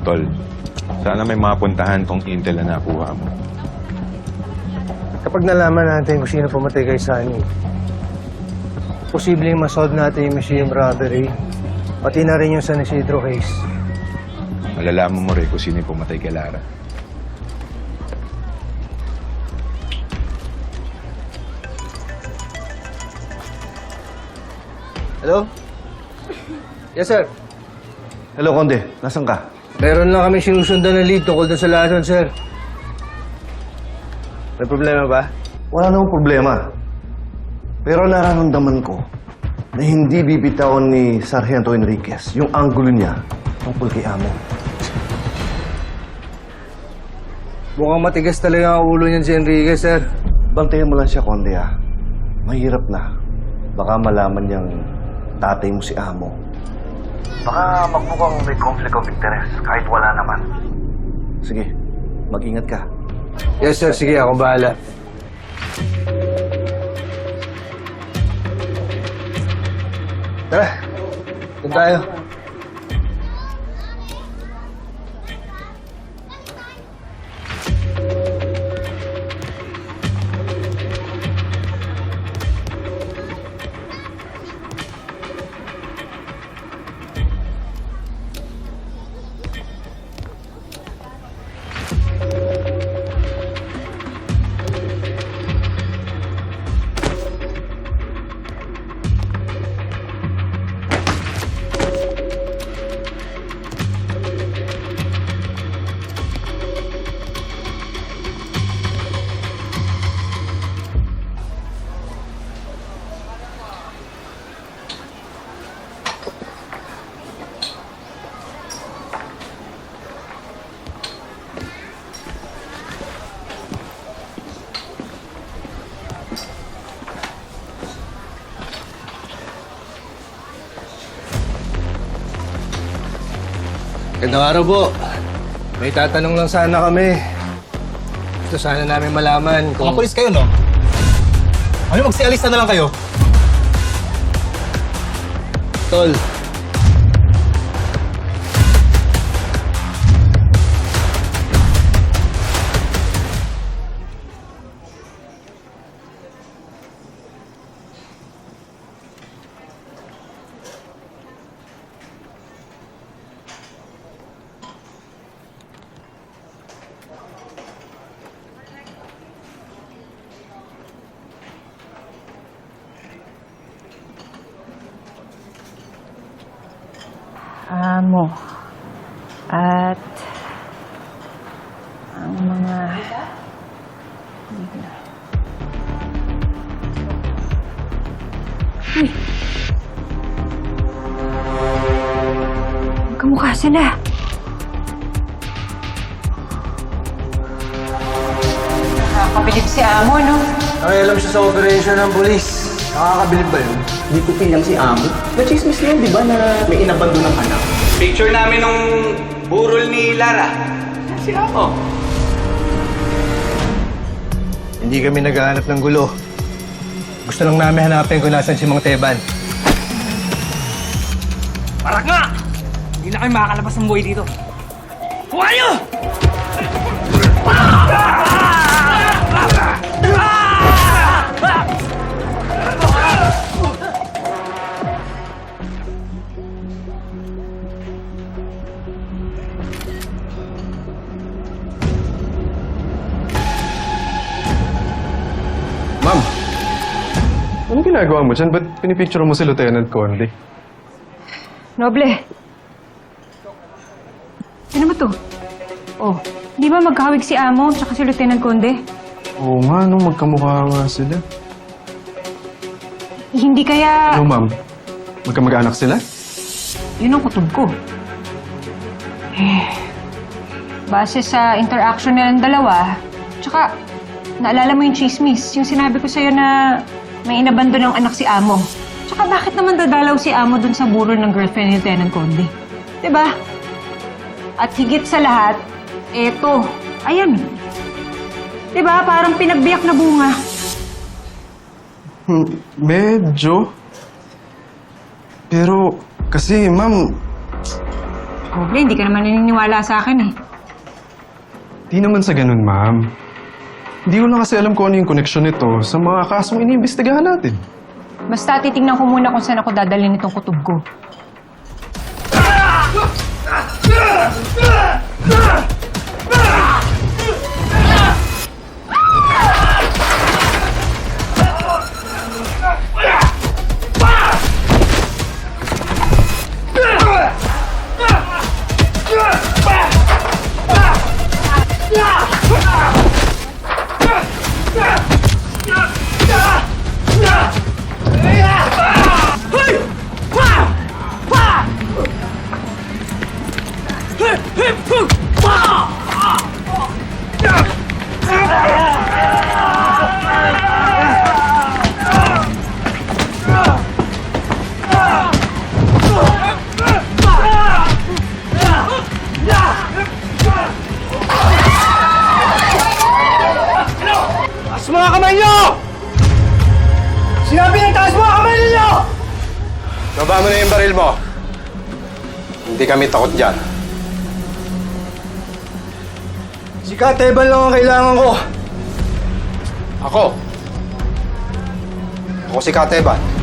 Tol, sana may mapuntahan tong intel na nakuha mo. Kapag nalaman natin kung sino pumatay kay Sunny, posibleng masolve natin yung museum robbery, pati na rin yung San Isidro case. Malalaman mo rin kung sino yung pumatay kay Lara. Hello? Yes, sir. Hello, Konde. Nasaan ka? Meron lang kami sinusundan na lead tungkol doon sa lason, sir. May problema ba? Wala namang problema. Pero nararamdaman ko na hindi bibitawan ni Sargento Enriquez yung anggulo niya tungkol kay Amo. Mukhang matigas talaga ang ulo niyan si Enriquez, sir. Bantayan mo lang siya, Konde, ah. Mahirap na. Baka malaman niyang tatay mo si Amo. Baka magmukhang may conflict of interest kahit wala naman. Sige, mag-ingat ka. Yes, sir. Sige, ako bahala. Tara, doon tayo. Gandang araw po. May tatanong lang sana kami. Gusto sana namin malaman Mga kung... polis kayo, no? Ano, magsialista na lang kayo? Tol, amo at ang mga Uy! Kamukha sila. Nakakabilib si Amo, no? nakialam siya sa operation ng polis. Nakakabilib ba yun? Hindi ko pilang si Amo. Na-chismis na yun, di ba, na may inabando ng anak? Picture namin nung burol ni Lara. Si Amo. Hindi kami naghahanap ng gulo. Gusto lang namin hanapin kung nasan si Mang Teban. Parak nga! Hindi na kayo makakalabas ng buhay dito. Kuha niyo! Ma'am, anong ginagawa mo dyan? Ba't pinipicture mo si Lieutenant Conley? Noble. Ano ba to? Oh, di ba magkahawig si Amo tsaka si Lieutenant Conde? Oo nga, no, magkamukha nga sila. Hindi kaya... Ano, ma'am? Magkamag-anak sila? Yun ang kutob ko. Eh, base sa interaction nilang dalawa, tsaka naalala mo yung chismis, yung sinabi ko sa'yo na may inabando ng anak si Amo. Tsaka bakit naman dadalaw si Amo dun sa burol ng girlfriend ni Lieutenant Conde? ba? At higit sa lahat, eto, ayan. ba? Parang pinagbiyak na bunga. Hmm, medyo. Pero, kasi, ma'am, Pobre, hindi ka naman naniniwala sa akin eh. Di naman sa ganun, ma'am. Hindi ko lang kasi alam kung ano yung connection nito sa mga kasong iniimbestigahan natin. Basta titingnan ko muna kung saan ako dadalhin itong kutob ko. Taas mo ang kamay niyo! Sinabi ng taas ang kamay ninyo! Baba mo na yung baril mo. Hindi kami takot dyan. Si Kateban lang ang kailangan ko. Ako. Ako si Kateban.